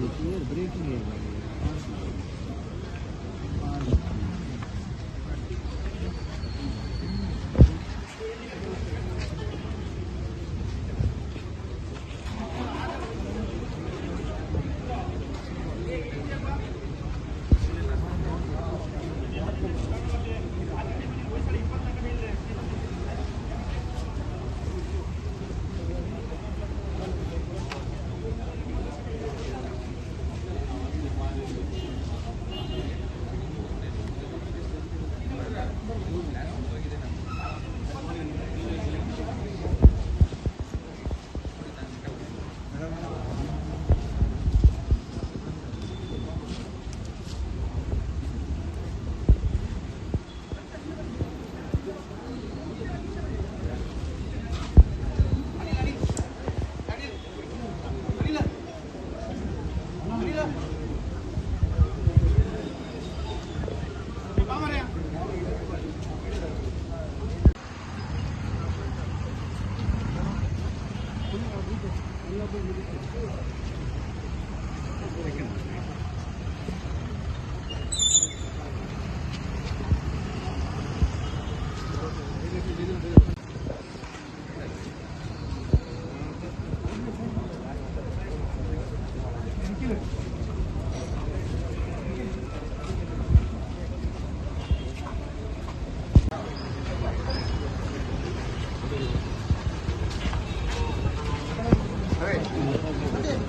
breaking air, breaking air.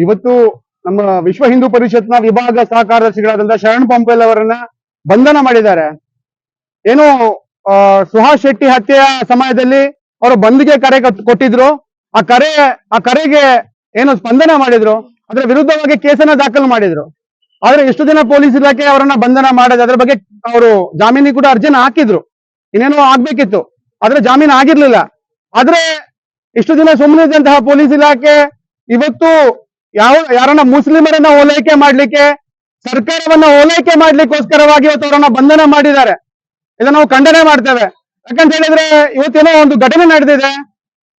ಇವತ್ತು ನಮ್ಮ ವಿಶ್ವ ಹಿಂದೂ ಪರಿಷತ್ನ ವಿಭಾಗ ಸಹಕಾರದರ್ಶಿಗಳಾದಂತಹ ಶರಣ್ ಪಂಪೆಲ್ ಅವರನ್ನ ಬಂಧನ ಮಾಡಿದ್ದಾರೆ. ಏನು ಸುಹಾಸ್ ಶೆಟ್ಟಿ ಹತ್ಯೆಯ ಸಮಯದಲ್ಲಿ ಅವರು ಬಂದ್ಗೆ ಕರೆ ಕೊಟ್- ಕೊಟ್ಟಿದ್ರು. ಆ ಕರೆ, ಆ ಕರೆಗೆ ಏನು ಸ್ಪಂದನ ಮಾಡಿದ್ರು. ಅದರ ವಿರುದ್ಧವಾಗಿ ಕೇಸನ್ನ ದಾಖಲು ಮಾಡಿದ್ರು. ಆದ್ರೆ ಎಷ್ಟು ದಿನ ಪೊಲೀಸ್ ಇಲಾಖೆ ಅವರನ್ನ ಬಂಧನ ಮಾಡೋದು ಅದ್ರ ಬಗ್ಗೆ ಅವರು ಜಾಮೀನಿಗೆ ಕೂಡ ಅರ್ಜಿನ ಹಾಕಿದ್ರು. ಇನ್ನೇನೋ ಆಗ್ಬೇಕಿತ್ತು. ಆದ್ರೆ ಜಾಮೀನು ಆಗಿರ್ಲಿಲ್ಲ. ಆದ್ರೆ ಇಷ್ಟು ದಿನ ಸುಮ್ಮನೆ ಇದ್ದಂತಹ ಪೊಲೀಸ್ ಇಲಾಖೆ ಇವತ್ತು ಯಾವ, ಯಾರನ್ನ ಮುಸ್ಲಿಮರನ್ನ ಓಲೈಕೆ ಮಾಡ್ಲಿಕ್ಕೆ, ಸರ್ಕಾರವನ್ನ ಓಲೈಕೆ ಮಾಡ್ಲಿಕ್ಕೋಸ್ಕರವಾಗಿ ಇವತ್ತು ಅವರನ್ನ ಬಂಧನ ಮಾಡಿದ್ದಾರೆ. ಇದನ್ನ ನಾವು ಖಂಡನೆ ಮಾಡ್ತೇವೆ. ಯಾಕಂತ ಹೇಳಿದ್ರೆ ಇವತ್ತೇನೋ ಒಂದು ಘಟನೆ ನಡೆದಿದೆ.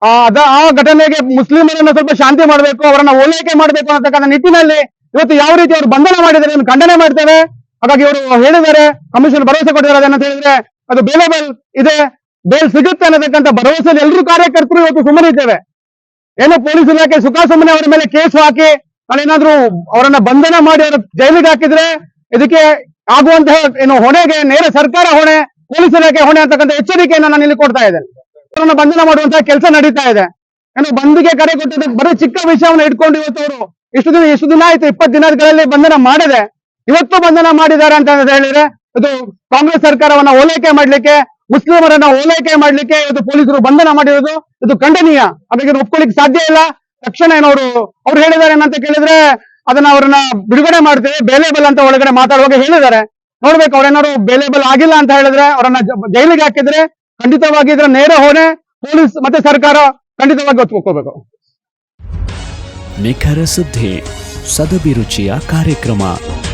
ಆ, ಅದ, ಆ ಘಟನೆಗೆ ಮುಸ್ಲಿಮರನ್ನ ಸ್ವಲ್ಪ ಶಾಂತಿ ಮಾಡಬೇಕು, ಅವರನ್ನ ಓಲೈಕೆ ಮಾಡಬೇಕು ಅನ್ನತಕ್ಕಂಥ ನಿಟ್ಟಿನಲ್ಲಿ ಇವತ್ತು ಯಾವ ರೀತಿ ಅವರು ಬಂಧನ ಮಾಡಿದ್ದಾರೆ ಇದನ್ನು ಖಂಡನೆ ಮಾಡ್ತೇವೆ. ಹಾಗಾಗಿ ಇವರು ಹೇಳಿದ್ದಾರೆ ಕಮಿಷನ್ ಭರವಸೆ ಕೊಟ್ಟಿದ್ದಾರೆ ಅದೇನಂತ ಹೇಳಿದ್ರೆ ಅದು ಬೇಲೇಬಲ್ ಇದೆ. ಬೇಲ್ ಸಿಗುತ್ತೆ ಅನ್ನತಕ್ಕಂಥ ಭರವಸೆ ಎಲ್ಲರೂ ಕಾರ್ಯಕರ್ತರು ಇವತ್ತು ಸುಮ್ಮನೆ ಇದ್ದೇವೆ ಏನೋ ಪೊಲೀಸ್ ಇಲಾಖೆ ಸುಖ ಸುಮ್ಮನೆ ಅವರ ಮೇಲೆ ಕೇಸ್ ಹಾಕಿ ನಾವೇನಾದ್ರೂ ಅವರನ್ನ ಬಂಧನ ಮಾಡಿ ಅವರ ಜೈಲಿಗೆ ಹಾಕಿದ್ರೆ ಇದಕ್ಕೆ ಆಗುವಂತಹ ಏನು ಹೊಣೆಗೆ, ನೇರ ಸರ್ಕಾರ ಹೊಣೆ, ಪೊಲೀಸ್ ಇಲಾಖೆ ಹೊಣೆ ಅಂತಕ್ಕಂಥ ಎಚ್ಚರಿಕೆಯನ್ನು ನಾನು ಇಲ್ಲಿ ಕೊಡ್ತಾ ಇದ್ದೇನೆ. ಅವರನ್ನ ಬಂಧನ ಮಾಡುವಂತಹ ಕೆಲಸ ನಡೀತಾ ಇದೆ. ಏನು ಬಂದಿಗೆ ಕರೆ ಕೊಟ್ಟಿದ್ದಕ್ಕೆ ಬರೀ ಚಿಕ್ಕ ವಿಷಯವನ್ನು ಇಟ್ಕೊಂಡು ಇವತ್ತು ಅವರು ಇಷ್ಟು ದಿನ ಇಷ್ಟು ದಿನ ಆಯ್ತು, ಇಪ್ಪತ್ತು ದಿನಗಳಲ್ಲಿ ಬಂಧನ ಮಾಡಿದೆ. ಇವತ್ತು ಬಂಧನ ಮಾಡಿದ್ದಾರೆ ಅಂತ ಹೇಳಿದ್ರೆ ಅದು ಕಾಂಗ್ರೆಸ್ ಸರ್ಕಾರವನ್ನ ಓಲೈಕೆ ಮಾಡ್ಲಿಕ್ಕೆ ಮುಸ್ಲಿಮರನ್ನ ಓಲೈಕೆ ಮಾಡ್ಲಿಕ್ಕೆ ಇವತ್ತು ಪೊಲೀಸರು ಬಂಧನ ಮಾಡಿರೋದು, ಇದು ಖಂಡನೀಯ. ಅದಕ್ಕೆ ಒಪ್ಕೊಳ್ಳಿಕ್ ಸಾಧ್ಯ ಇಲ್ಲ. ತಕ್ಷಣ ಏನವರು ಅವ್ರು ಹೇಳಿದ್ದಾರೆ ಏನಂತ ಕೇಳಿದ್ರೆ ಅದನ್ನ ಅವ್ರನ್ನ ಬಿಡುಗಡೆ ಮಾಡ್ತೀವಿ ಬೇಲೇಬಲ್ ಅಂತ ಒಳಗಡೆ ಮಾತಾಡುವಾಗ ಹೇಳಿದ್ದಾರೆ. ನೋಡ್ಬೇಕು, ಅವ್ರೇನಾದ್ರು ಬೇಲೇಬಲ್ ಆಗಿಲ್ಲ ಅಂತ ಹೇಳಿದ್ರೆ ಅವರನ್ನ ಜೈಲಿಗೆ ಹಾಕಿದ್ರೆ ಖಂಡಿತವಾಗಿ ಇದ್ರ ನೇರ ಹೊಣೆ ಪೊಲೀಸ್ ಮತ್ತೆ ಸರ್ಕಾರ ಖಂಡಿತವಾಗಿ ಒತ್ಕೋಬೇಕು ನಿಖರ ಸುದ್ದಿ ಸದಭಿರುಚಿಯ ಕಾರ್ಯಕ್ರಮ.